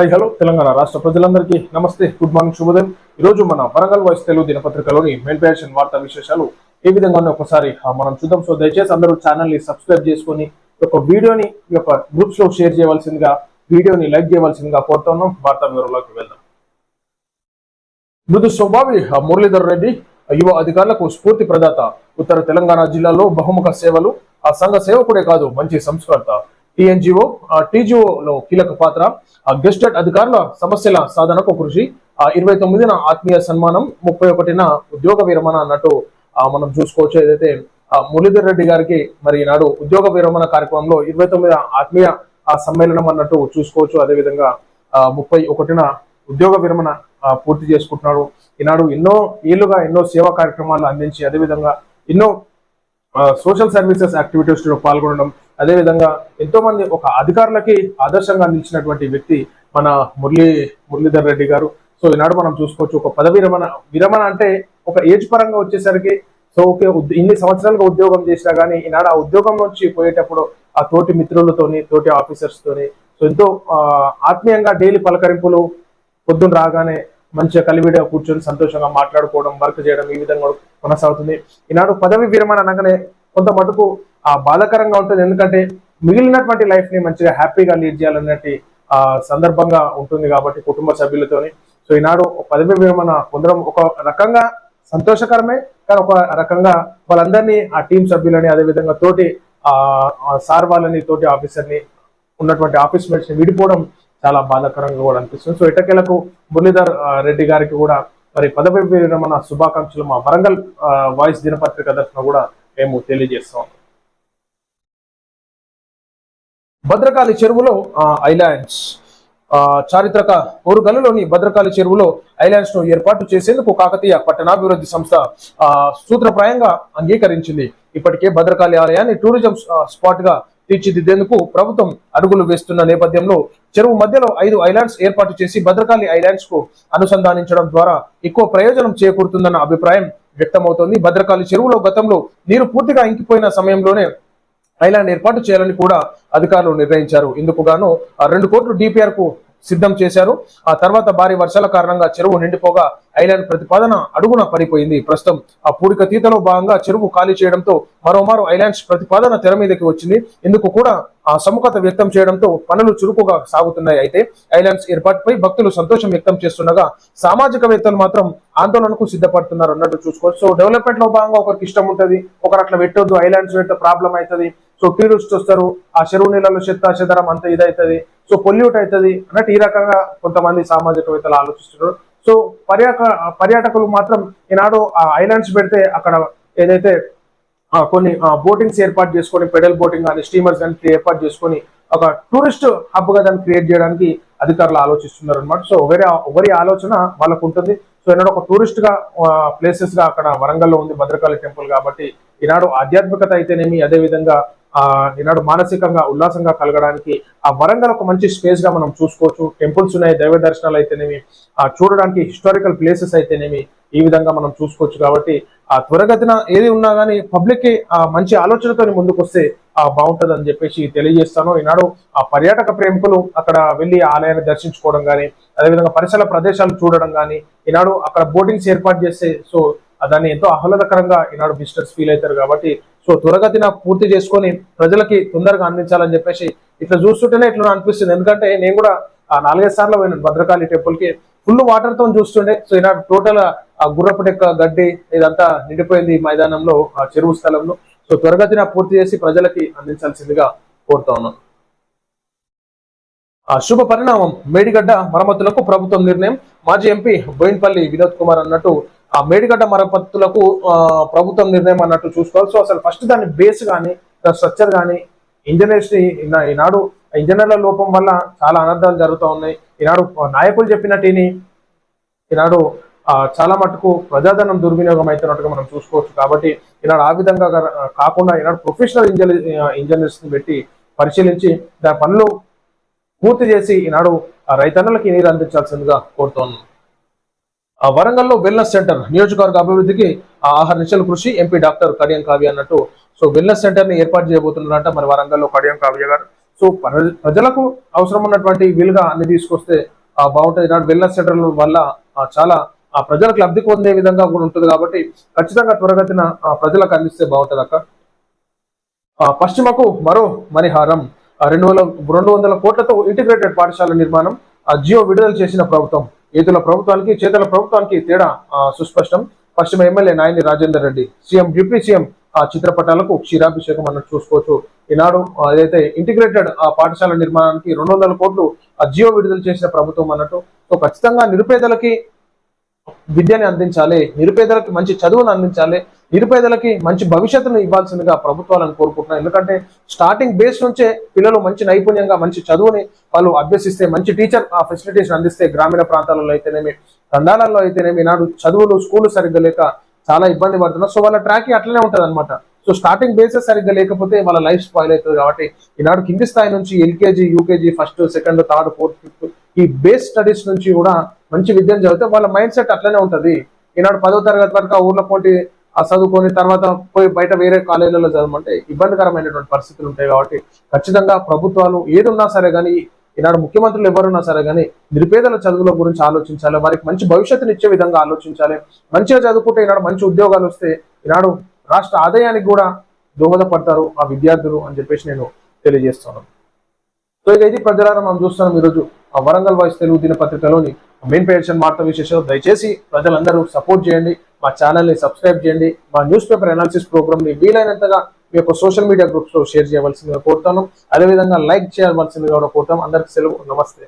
Hi hello Telangana రాష్ట్ర ప్రజలందరికీ నమస్తే గుడ్ మార్నింగ్ శుభోదయం. ఈరోజు మన వరంగల్ వాయిస్ తెలుగు దినపత్రికలోని మెయిన్ వార్తా విశేషాలు ఏ విధంగా ఒకసారి మనం చూద్దాం. సో దయచేసి అందరూ ఛానల్ని సబ్స్క్రైబ్ చేసుకొని ఒక వీడియోని ఈ యొక్క గ్రూప్స్లో షేర్ చేయవలసిందిగా వీడియోని లైక్ చేయవలసిందిగా కోరుతున్నాం వార్తా వివరంలోకి వెళ్దాం. మృదు స్వభావి మురళీధర్ రెడ్డి యువ అధికారులకు స్ఫూర్తి ప్రదాత. ఉత్తర తెలంగాణ జిల్లాలో బహుముఖ సేవలు ఆ సంఘ సేవకుడే కాదు మంచి సంస్కర్త. టీఎన్జిఓ టీజీఓ లో కీలక పాత్ర ఆ, గెస్టెడ్ అధికారుల సమస్యల సాధనకు కృషి ఇరవై తొమ్మిదిన ఆత్మీయ సన్మానం ముప్పై ఒకటిన ఉద్యోగ విరమణ అన్నట్టు మనం చూసుకోవచ్చు ఏదైతే మురళీధర్ రెడ్డి గారికి మరి ఈనాడు ఉద్యోగ విరమణ కార్యక్రమంలో ఇరవై తొమ్మిది ఆత్మీయ ఆ సమ్మేళనం అన్నట్టు చూసుకోవచ్చు. అదేవిధంగా ఆ, ముప్పై ఒకటిన ఉద్యోగ విరమణ పూర్తి చేసుకుంటున్నాడు. ఈనాడు ఎన్నో ఏళ్ళుగా ఎన్నో సేవా కార్యక్రమాలు అందించి అదేవిధంగా ఎన్నో సోషల్ సర్వీసెస్ యాక్టివిటీస్లో పాల్గొనడం అదేవిధంగా ఎంతో మంది ఒక అధికారులకి ఆదర్శంగా నిలిచినటువంటి వ్యక్తి మన మురళీ మురళీధర్ రెడ్డి గారు. సో ఈనాడు మనం చూసుకోవచ్చు ఒక పదవి విరమణ విరమణ అంటే ఒక ఏజ్ పరంగా వచ్చేసరికి సో ఓకే ఇన్ని సంవత్సరాలుగా ఉద్యోగం చేసినా కానీ ఈనాడు ఆ ఉద్యోగం నుంచి పోయేటప్పుడు ఆ తోటి మిత్రులతోని తోటి ఆఫీసర్స్ తోని సో ఎంతో ఆత్మీయంగా డైలీ పలకరింపులు పొద్దున్న రాగానే మంచిగా కలివిడిగా కూర్చొని సంతోషంగా మాట్లాడుకోవడం వర్క్ చేయడం ఈ విధంగా కొనసాగుతుంది. ఈనాడు పదవి విరమణ అనగానే కొంత మటుకు ఆ బాధాకరంగా ఉంటుంది. ఎందుకంటే మిగిలినటువంటి లైఫ్ని మంచిగా హ్యాపీగా లీడ్ చేయాలన్నట్టు ఆ సందర్భంగా ఉంటుంది కాబట్టి కుటుంబ సభ్యులతోని. సో ఈనాడు పదవి విరమణ పొందడం ఒక రకంగా సంతోషకరమే. కానీ ఒక రకంగా వాళ్ళందరినీ ఆ టీం సభ్యులని అదేవిధంగా తోటి ఆ సార్ వాళ్ళని తోటి ఆఫీసర్ని ఉన్నటువంటి ఆఫీస్ మేట్స్ని విడిపోవడం చాలా బాధాకరంగా కూడా అనిపిస్తుంది. సో ఇటకెలకు మురళీధర్ రెడ్డి గారికి కూడా మరి పదవి విరమణ శుభాకాంక్షలు మా వరంగల్ వాయిస్ దినపత్రిక తరఫున కూడా మేము తెలియజేస్తాం. భద్రకాళి చెరువులో ఐలాండ్స్ చారిత్రక ఓరుగల్లులోని భద్రకాళి చెరువులో ఐలాండ్స్ను ఏర్పాటు చేసేందుకు కాకతీయ పట్టణాభివృద్ధి సంస్థ సూత్రప్రాయంగా అంగీకరించింది. ఇప్పటికే భద్రకాళి ఆలయాన్ని టూరిజం స్పాట్గా తీర్చిదిద్దేందుకు ప్రభుత్వం అడుగులు వేస్తున్న నేపథ్యంలో చెరువు మధ్యలో ఐదు ఐలాండ్స్ ఏర్పాటు చేసి భద్రకాళి ఐలాండ్స్కు అనుసంధానించడం ద్వారా ఎక్కువ ప్రయోజనం చేకూరుతుందన్న అభిప్రాయం వ్యక్తమవుతోంది. భద్రకాళి చెరువులో గతంలో నీరు పూర్తిగా ఇంకిపోయిన సమయంలోనే ఐలాండ్ ఏర్పాటు చేయాలని కూడా అధికారులు నిర్ణయించారు. ఇందుకు గాను ఆ రెండు కోట్లు డిపిఆర్కు సిద్ధం చేశారు. ఆ తర్వాత భారీ వర్షాల కారణంగా చెరువు నిండిపోగా ఐలాండ్ ప్రతిపాదన అడుగున పడిపోయింది. ప్రస్తుతం ఆ పూడిక తీతలో భాగంగా చెరువు ఖాళీ చేయడంతో మరోమారు ఐలాండ్స్ ప్రతిపాదన తెర మీదకి వచ్చింది. ఇందుకు కూడా ఆ సముఖత వ్యక్తం చేయడంతో పనులు చురుకుగా సాగుతున్నాయి. అయితే ఐలాండ్స్ ఏర్పాటుపై భక్తులు సంతోషం వ్యక్తం చేస్తుండగా సామాజికవేత్తలు మాత్రం ఆందోళనకు సిద్ధపడుతున్నారు అన్నట్టు చూసుకోవచ్చు. సో డెవలప్మెంట్లో భాగంగా ఒకరికి ఇష్టం ఉంటుంది ఒకరు అట్లా పెట్టొద్దు ఐలాండ్స్ పెడితే ప్రాబ్లం అవుతుంది సో టూరిస్ట్ వస్తారు. ఆ చెరువు నీళ్ళలో చెత్త చెదరం అంత ఇదవుతుంది సో పొల్యూట్ అవుతుంది అన్నట్టు ఈ రకంగా కొంతమంది సామాజికవేత్తలు ఆలోచిస్తున్నారు. సో పర్యాక పర్యాటకులు మాత్రం ఈనాడు ఆ ఐలాండ్స్ పెడితే అక్కడ ఏదైతే కొన్ని బోటింగ్స్ ఏర్పాటు చేసుకొని పెడల్ బోటింగ్ కానీ స్టీమర్స్ కానీ ఏర్పాటు చేసుకొని ఒక టూరిస్ట్ హబ్గా దాన్ని క్రియేట్ చేయడానికి అధికారులు ఆలోచిస్తున్నారు అనమాట సో వేరే ఎవరి ఆలోచన వాళ్ళకు ఉంటుంది సో ఈనాడు ఒక టూరిస్ట్గా ప్లేసెస్గా అక్కడ వరంగల్లో ఉంది భద్రకాళి టెంపుల్ కాబట్టి ఈనాడు ఆధ్యాత్మికత అయితేనేమి అదే విధంగా ఈనాడు మానసికంగా ఉల్లాసంగా కలగడానికి ఆ వరంగల్ ఒక మంచి స్పేస్గా మనం చూసుకోవచ్చు. టెంపుల్స్ ఉన్నాయి దైవ దర్శనాలు అయితేనేమి ఆ చూడడానికి హిస్టారికల్ ప్లేసెస్ అయితేనేమి ఈ విధంగా మనం చూసుకోవచ్చు కాబట్టి ఆ త్వరగతిన ఏది ఉన్నా కానీ పబ్లిక్కి ఆ మంచి ఆలోచనతో ముందుకు వస్తే ఆ అని చెప్పేసి తెలియజేస్తాను. ఈనాడు ఆ పర్యాటక ప్రేమికులు అక్కడ వెళ్ళి ఆలయాన్ని దర్శించుకోవడం కానీ అదేవిధంగా పరిసర ప్రదేశాలు చూడడం కానీ ఈనాడు అక్కడ బోటింగ్స్ ఏర్పాటు చేస్తే సో దాన్ని ఎంతో ఆహ్లాదకరంగా ఈనాడు విజిటర్స్ ఫీల్ అవుతారు కాబట్టి సో త్వరగతిన పూర్తి చేసుకొని ప్రజలకి తొందరగా అందించాలని చెప్పేసి ఇట్లా చూస్తుంటేనే ఇట్లా అనిపిస్తుంది. ఎందుకంటే నేను కూడా ఆ నాలుగైదు సార్లు పోయినాను భద్రకాళి టెంపుల్కి ఫుల్ వాటర్తో చూస్తుండే. సో ఈనాడు టోటల్ ఆ గుర్రపు డెక్క గడ్డి ఇదంతా నిండిపోయింది మైదానంలో ఆ చెరువు స్థలంలో. సో త్వరగతిన పూర్తి చేసి ప్రజలకి అందించాల్సిందిగా కోరుతా ఉన్నాను. ఆ శుభ పరిణామం. మేడిగడ్డ మరమ్మతులకు ప్రభుత్వం నిర్ణయం. మాజీ ఎంపీ బోయిన్పల్లి వినోద్ కుమార్ అన్నట్టు ఆ మేడిగడ్డ మరపత్తులకు ప్రభుత్వం నిర్ణయం అన్నట్టు చూసుకోవాలి. సో అసలు ఫస్ట్ దాని బేస్ కానీ దాని స్ట్రక్చర్ కానీ ఇంజనీర్స్ ఈనాడు ఇంజనీర్ల లోపం వల్ల చాలా అనర్థాలు జరుగుతూ ఉన్నాయి. ఈనాడు నాయకులు చెప్పినట్టుని ఈనాడు చాలా మటుకు ప్రజాధనం దుర్వినియోగం అవుతున్నట్టుగా మనం చూసుకోవచ్చు. కాబట్టి ఈనాడు ఆ విధంగా కాకుండా ఈనాడు ప్రొఫెషనల్ ఇంజనీర్ ఇంజనీర్స్ని పెట్టి పరిశీలించి దాని పనులు పూర్తి చేసి ఈనాడు ఆ రైతన్నలకి నీరు అందించాల్సిందిగా కోరుతున్నాను వరంగల్లో వెల్నెస్ సెంటర్ నియోజకవర్గ అభివృద్ధికి ఆహార నిశల కృషి ఎంపీ డాక్టర్ కడియం కావ్య అన్నట్టు. సో వెల్నెస్ సెంటర్ని ఏర్పాటు చేయబోతున్నారంట మరి వరంగల్లో కడియం కావ్య గారు. సో ప్రజలకు అవసరం ఉన్నటువంటి వీలుగా అన్ని తీసుకొస్తే ఆ, బాగుంటుంది. ఈనాడు వెల్నెస్ సెంటర్ల వల్ల చాలా ఆ ప్రజలకు లబ్ధి పొందే విధంగా కూడా ఉంటుంది కాబట్టి ఖచ్చితంగా త్వరగతిన ఆ, ప్రజలకు అందిస్తే బాగుంటుంది అక్క. ఆ, పశ్చిమకు మరో మణిహారం. ఆ, రెండు వేల రెండు వందల కోట్లతో ఇంటిగ్రేటెడ్ పాఠశాల నిర్మాణం ఆ, జియో విడుదల చేసిన ప్రభుత్వం. ఏతుల ప్రభుత్వానికి చేతుల ప్రభుత్వానికి తేడా సుస్పష్టం. పశ్చిమ MLA Nayani Rajender Reddy CM deputy CM ఆ చిత్రపటాలకు క్షీరాభిషేకం అన్నట్టు చూసుకోవచ్చు. ఈనాడు ఏదైతే ఇంటిగ్రేటెడ్ ఆ పాఠశాల నిర్మాణానికి రెండు వందల కోట్లు ఆ జియో విడుదల చేసిన ప్రభుత్వం అన్నట్టు. సో ఖచ్చితంగా నిరుపేదలకి విద్యని అందించాలి నిరుపేదలకు మంచి చదువును అందించాలి నిరుపేదలకి మంచి భవిష్యత్తును ఇవ్వాల్సిందిగా ప్రభుత్వాలను కోరుకుంటున్నాను. ఎందుకంటే స్టార్టింగ్ బేస్ నుంచే పిల్లలు మంచి నైపుణ్యంగా మంచి చదువుని వాళ్ళు అభ్యసిస్తే మంచి టీచర్ ఆ ఫెసిలిటీస్ అందిస్తే గ్రామీణ ప్రాంతాలలో అయితేనేమి తండాలలో అయితేనేమి నాడు చదువులు స్కూళ్ళు సరిగ్గా లేక చాలా ఇబ్బంది పడుతున్నారు. సో వాళ్ళ ట్రాక్ అట్లనే ఉంటుంది అనమాట సో స్టార్టింగ్ బేసెస్ సరిగ్గా లేకపోతే వాళ్ళ లైఫ్ స్పాయిల్ అవుతుంది కాబట్టి ఈనాడు కింది స్థాయి నుంచి LKG UKG first second third fourth fifth ఈ బేస్ స్టడీస్ నుంచి కూడా మంచి విద్యను చదివితే వాళ్ళ మైండ్ సెట్ అట్లనే ఉంటుంది. ఈనాడు పదో తరగతి వరకు ఆ ఊర్లో పోటీ ఆ చదువుకొని తర్వాత పోయి బయట వేరే కాలేజీలలో చదవమంటే ఇబ్బందికరమైనటువంటి పరిస్థితులు ఉంటాయి కాబట్టి ఖచ్చితంగా ప్రభుత్వాలు ఏదున్నా సరే కానీ ఈనాడు ముఖ్యమంత్రులు ఎవరున్నా సరే కానీ నిరుపేదల చదువుల గురించి ఆలోచించాలి వారికి మంచి భవిష్యత్తుని ఇచ్చే విధంగా ఆలోచించాలి. మంచిగా చదువుకుంటే ఈనాడు మంచి ఉద్యోగాలు వస్తే ఈనాడు రాష్ట్ర ఆదాయానికి కూడా దోహదపడతారు ఆ విద్యార్థులు అని చెప్పేసి నేను తెలియజేస్తున్నాను. సో ఇక ఇది ప్రజలారా మనం చూస్తున్నాం ఈరోజు వరంగల్ వాయిస్ తెలుగు దినపత్రికలోని మెయిన్ పేషన్ వార్తా విశేషాలు దయచేసి ప్రజలందరూ సపోర్ట్ చేయండి మా ఛానల్ని సబ్స్క్రైబ్ చేయండి మా న్యూస్ పేపర్ అనాలిసిస్ ప్రోగ్రామ్ని వీలైనంతగా మీ యొక్క సోషల్ మీడియా గ్రూప్స్లో షేర్ చేయవలసిందిగా కోరుతాను. అదేవిధంగా లైక్ చేయవలసిందిగా కూడా కోరుతాం అందరికీ సెలవు. నమస్తే.